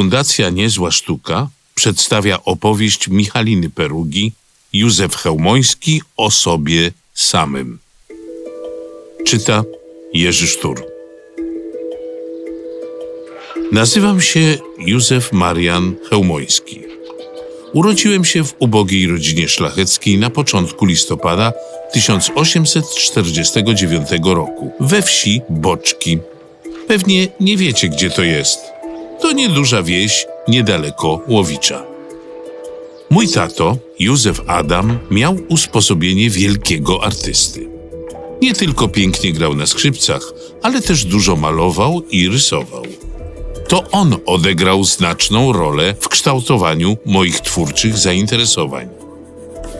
Fundacja Niezła Sztuka przedstawia opowieść Michaliny Perugi Józef Chełmoński o sobie samym. Czyta Jerzy Sztur. Nazywam się Józef Marian Chełmoński. Urodziłem się w ubogiej rodzinie szlacheckiej na początku listopada 1849 roku we wsi Boczki. Pewnie nie wiecie, gdzie to jest. To nieduża wieś niedaleko Łowicza. Mój tato, Józef Adam, miał usposobienie wielkiego artysty. Nie tylko pięknie grał na skrzypcach, ale też dużo malował i rysował. To on odegrał znaczną rolę w kształtowaniu moich twórczych zainteresowań.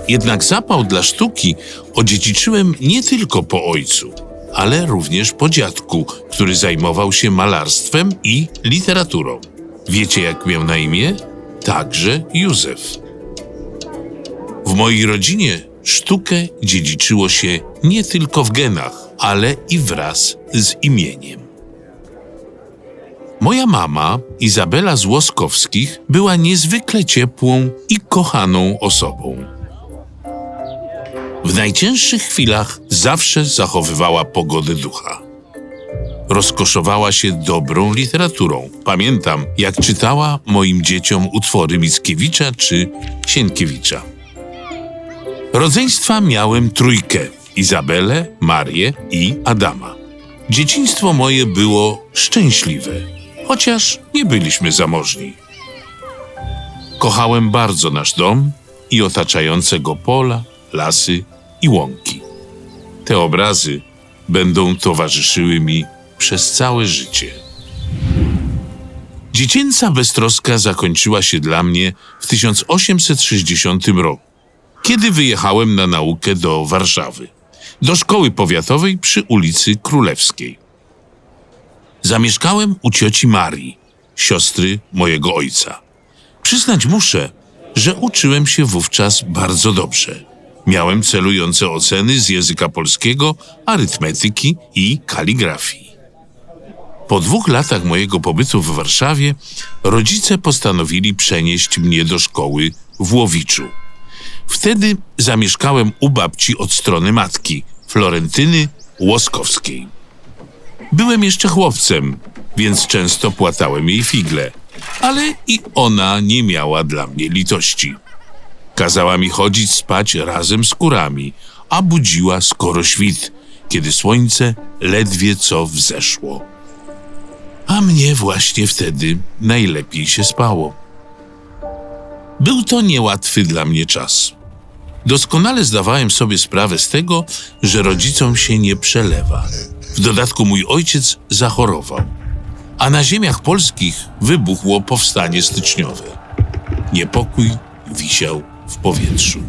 Jednak zapał dla sztuki odziedziczyłem nie tylko po ojcu, ale również po dziadku, który zajmował się malarstwem i literaturą. Wiecie, jak miał na imię? Także Józef. W mojej rodzinie sztukę dziedziczyło się nie tylko w genach, ale i wraz z imieniem. Moja mama, Izabela z Łoskowskich, była niezwykle ciepłą i kochaną osobą. W najcięższych chwilach zawsze zachowywała pogodę ducha. Rozkoszowała się dobrą literaturą. Pamiętam, jak czytała moim dzieciom utwory Mickiewicza czy Sienkiewicza. Rodzeństwa miałem trójkę: Izabelę, Marię i Adama. Dzieciństwo moje było szczęśliwe, chociaż nie byliśmy zamożni. Kochałem bardzo nasz dom i otaczające go pola, lasy i łąki. Te obrazy będą towarzyszyły mi przez całe życie. Dziecięca beztroska zakończyła się dla mnie w 1860 roku, kiedy wyjechałem na naukę do Warszawy, do szkoły powiatowej przy ulicy Królewskiej. Zamieszkałem u cioci Marii, siostry mojego ojca. Przyznać muszę, że uczyłem się wówczas bardzo dobrze. Miałem celujące oceny z języka polskiego, arytmetyki i kaligrafii. Po dwóch latach mojego pobytu w Warszawie rodzice postanowili przenieść mnie do szkoły w Łowiczu. Wtedy zamieszkałem u babci od strony matki, Florentyny Łoskowskiej. Byłem jeszcze chłopcem, więc często płatałem jej figle, ale i ona nie miała dla mnie litości. Kazała mi chodzić spać razem z kurami, a budziła skoro świt, kiedy słońce ledwie co wzeszło. A mnie właśnie wtedy najlepiej się spało. Był to niełatwy dla mnie czas. Doskonale zdawałem sobie sprawę z tego, że rodzicom się nie przelewa. W dodatku mój ojciec zachorował, a na ziemiach polskich wybuchło powstanie styczniowe. Niepokój wisiał w powietrzu.